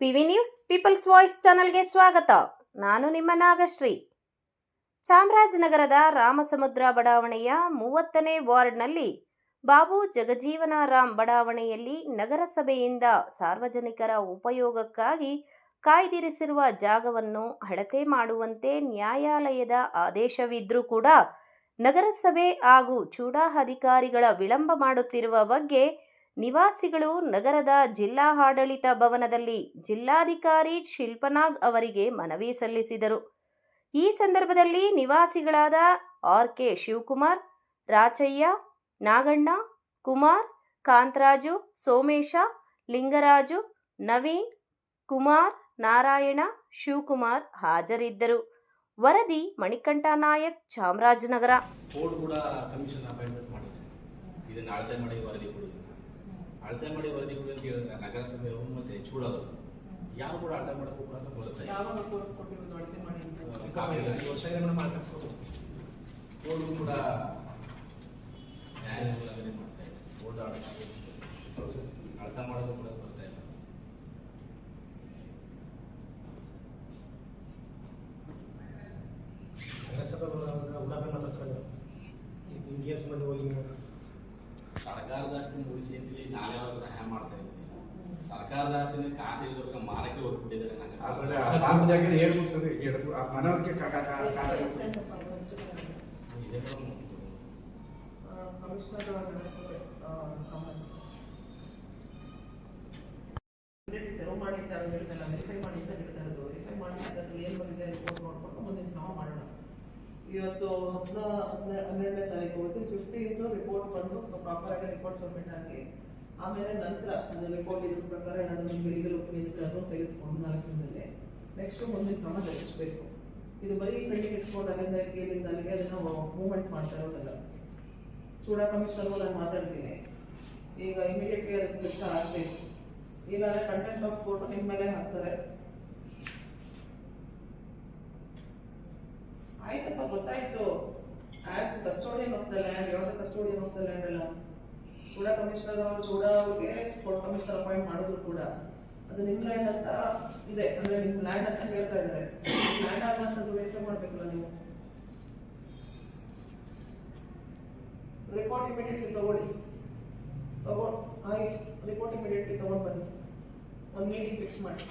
People's voice ಚಾನಲ್ಗೆ ಸ್ವಾಗತ. ನಾನು ನಿಮ್ಮ ನಾಗಶ್ರೀ. ಚಾಮರಾಜನಗರದ ರಾಮಸಮುದ್ರ ಬಡಾವಣೆಯ ಮೂವತ್ತನೇ ವಾರ್ಡ್ನಲ್ಲಿ ಬಾಬು ಜಗಜೀವನರಾಮ್ ಬಡಾವಣೆಯಲ್ಲಿ ನಗರಸಭೆಯಿಂದ ಸಾರ್ವಜನಿಕರ ಉಪಯೋಗಕ್ಕಾಗಿ ಕಾಯ್ದಿರಿಸಿರುವ ಜಾಗವನ್ನು ಅಳತೆ ಮಾಡುವಂತೆ ನ್ಯಾಯಾಲಯದ ಆದೇಶವಿದ್ರೂ ಕೂಡ ನಗರಸಭೆ ಹಾಗೂ ಚೂಡಾ ಅಧಿಕಾರಿಗಳ ವಿಳಂಬ ಮಾಡುತ್ತಿರುವ ಬಗ್ಗೆ ನಿವಾಸಿಗಳು ನಗರದ ಜಿಲ್ಲಾ ಆಡಳಿತ ಭವನದಲ್ಲಿ ಜಿಲ್ಲಾಧಿಕಾರಿ ಶಿಲ್ಪನಾಗ್ ಅವರಿಗೆ ಮನವಿ ಸಲ್ಲಿಸಿದರು. ಈ ಸಂದರ್ಭದಲ್ಲಿ ನಿವಾಸಿಗಳಾದ ಆರ್ ಕೆ ಶಿವಕುಮಾರ್, ರಾಚಯ್ಯ, ನಾಗಣ್ಣ, ಕುಮಾರ್, ಕಾಂತರಾಜು, ಸೋಮೇಶ, ಲಿಂಗರಾಜು, ನವೀನ್, ಕುಮಾರ್, ನಾರಾಯಣ, ಶಿವಕುಮಾರ್ ಹಾಜರಿದ್ದರು. ವರದಿ ಮಣಿಕಂಠ ನಾಯಕ್, ಚಾಮರಾಜನಗರ. ಅಳತೆ ಮಾಡಿ ವರದಿ ಕೊಡಿ ಅಂತ ಹೇಳಿದ್ರೆ ನಗರಸಭೆ ಮತ್ತೆ ಚೂಡೋದು ಯಾರು ಕೂಡ ಅಳತೆ ಮಾಡೋಕ್ಕೂ ಕೂಡ ಬರುತ್ತೆ ಯಾವಾಗ ಕೋರ್ಟ್ ಕೊಟ್ಟಿರೋದು ಅಳತೆ ಮಾಡಿ ಅಂತ ಬರುತ್ತೆ ಕೋರ್ಟ್ ಕೂಡ ನ್ಯಾಯ ಉಲ್ಲಂಘನೆ ಮಾಡ್ತಾ ಇದೆ. ಕೋರ್ಟ್ ಅಳತೆ ಮಾಡೋದು ಕೂಡ ಬರ್ತಾ ಇಲ್ಲ. ನಗರಸಭೆ ಉಲ್ಲಂಘನೆ ಪತ್ರಗಳು ಹಿಂಗೆ ಸಂಬಂಧ ಹೋಗಿ ಸರ್ಕಾರದ ಆಸ್ತಿನ ಉಳಿಸಿ ಅಂತೇಳಿ ನಾವೇ ಅವ್ರಿಗೆ ಸಹಾಯ ಮಾಡ್ತಾ ಇದ್ದೀವಿ ಸರ್ಕಾರದ ಆಸ್ತಿನ ಕಾಸು ಇಲ್ಲದವ್ರಿಗೆ ಮಾರಕ್ಕೆ ಹೊರಟ್ಬಿಟ್ಟಿದ್ದಾರೆ ಆಮೇಲೆ ನಗರಸಭೆ. ಆ ನಾಲ್ಕು ಜಾಗ ಏಳು ಮುಗಿಸೋದು ಎರಡು ಆ ಮನವರಿಕೆ ಕಾ- ಕಾ- ಕಾ- ಕಾರಣ ಇದೆ ಮೇಡಮ್. ಕಮಿಷನರ್ ನಗರಸಭೆ ಸಂಬಂಧ ತೆರವು ಮಾಡಿ ಅಂತ ಅವ್ರು ಹೇಳ್ತಲ್ಲ ವೆರಿಫೈ ಮಾಡಿ ಅಂತ ಹೇಳ್ತಾ ಇರೋದು ವೆರಿಫೈ ಮಾಡಿ ಅದ್ರಲ್ಲಿ ಏನು ಬಂದಿದೆ ರಿಪೋರ್ಟ್ ನೋಡ್ಕೊಂಡು ಮುಂದೆ ನಾವು ಮಾಡೋಣ ಇವತ್ತು ಹಬ್ಬ ಹನ್ನೆರಡನೇ ತಾರೀಕು ಪ್ರಾಪರ್ ಆಗಿ ರಿಪೋರ್ಟ್ ಸಬ್ಮಿಟ್ ಆಗಿ, ಆಮೇಲೆ ನಂತರ ಅದು ರಿಪೋರ್ಟ್ ಇದ್ರ ಪ್ರಕಾರ ಏನಾದರೂ ನಿಮಗೆ ಲೀಗಲ್ ಒಪಿನಿಯನ್ ಅದನ್ನು ತೆಗೆದುಕೊಂಡು ನಾಲ್ಕು ದಿನದಲ್ಲಿ ನೆಕ್ಸ್ಟ್ ಮುಂದಿನ ಕ್ರಮ ಜರುಗಿಸಬೇಕು. ಇದು ಬರೀ ಪೆಂಡಿಂಗ್ ಇಟ್ಕೊಂಡು ಅಲ್ಲಿಂದ ಇಲ್ಲಿಂದ ಅಲ್ಲಿಗೆ ಅದನ್ನು ಮೂವ್ಮೆಂಟ್ ಮಾಡ್ತಾ ಇರೋದಲ್ಲ. ಚೂಡಾ ಕಮಿಷನರ್ಗೂ ನಾನು ಮಾತಾಡ್ತೀನಿ. ಈಗ ಇಮಿಡಿಯೇಟ್ಲಿ ಅದಕ್ಕೆ ಕೆಲಸ ಆಗಬೇಕು. ಇಲ್ಲಾಂದ್ರೆ ಕಂಟೆಂಟ್ ಆಫ್ ಕೋರ್ಟ್ ನಿಮ್ಮ ಮೇಲೆ ಹಾಕ್ತಾರೆ. ಆಯ್ತಪ್ಪ, ಗೊತ್ತಾಯ್ತು. As custodian of the land ಯಾವ ಕಸ್ಟೋಡಿಯನ್ ಆಫ್ ದ ಲ್ಯಾಂಡ್ ಅಲ್ಲ? ಕೂಡ ಕಮಿಷನರ್ ಅವರು ಅವ್ರಿಗೆ ಕೋರ್ಟ್ ಕಮಿಷನರ್ ಅಪಾಯಿಂಟ್ ಮಾಡಿದ್ರು ಕೂಡ. ಅದು ನಿಮ್ಮ ಲ್ಯಾಂಡ್ ಅಂತ ಇದೆ. ಅಂದ್ರೆ ನಿಮ್ಮ ಲ್ಯಾಂಡ್ ಅಂತ ಹೇಳ್ತಾ ಇದ್ದಾರೆ. ಲ್ಯಾಂಡ್ ಆಗಲ್ಲ ಅಂತ ವ್ಯಕ್ತ ಮಾಡ್ಬೇಕಲ್ಲ ನೀವು? ರಿಪೋರ್ಟ್ ಇಮಿಡಿಯೇಟ್ಲಿ ತಗೊಳ್ಳಿ. ತಗೊಂಡು ಆಯ್ತು. ರಿಪೋರ್ಟ್ ಇಮಿಡಿಯೇಟ್ಲಿ ತಗೊಂಡು ಬನ್ನಿ. ಒಂದು ಮೀಟಿಂಗ್ ಫಿಕ್ಸ್ ಮಾಡಿ.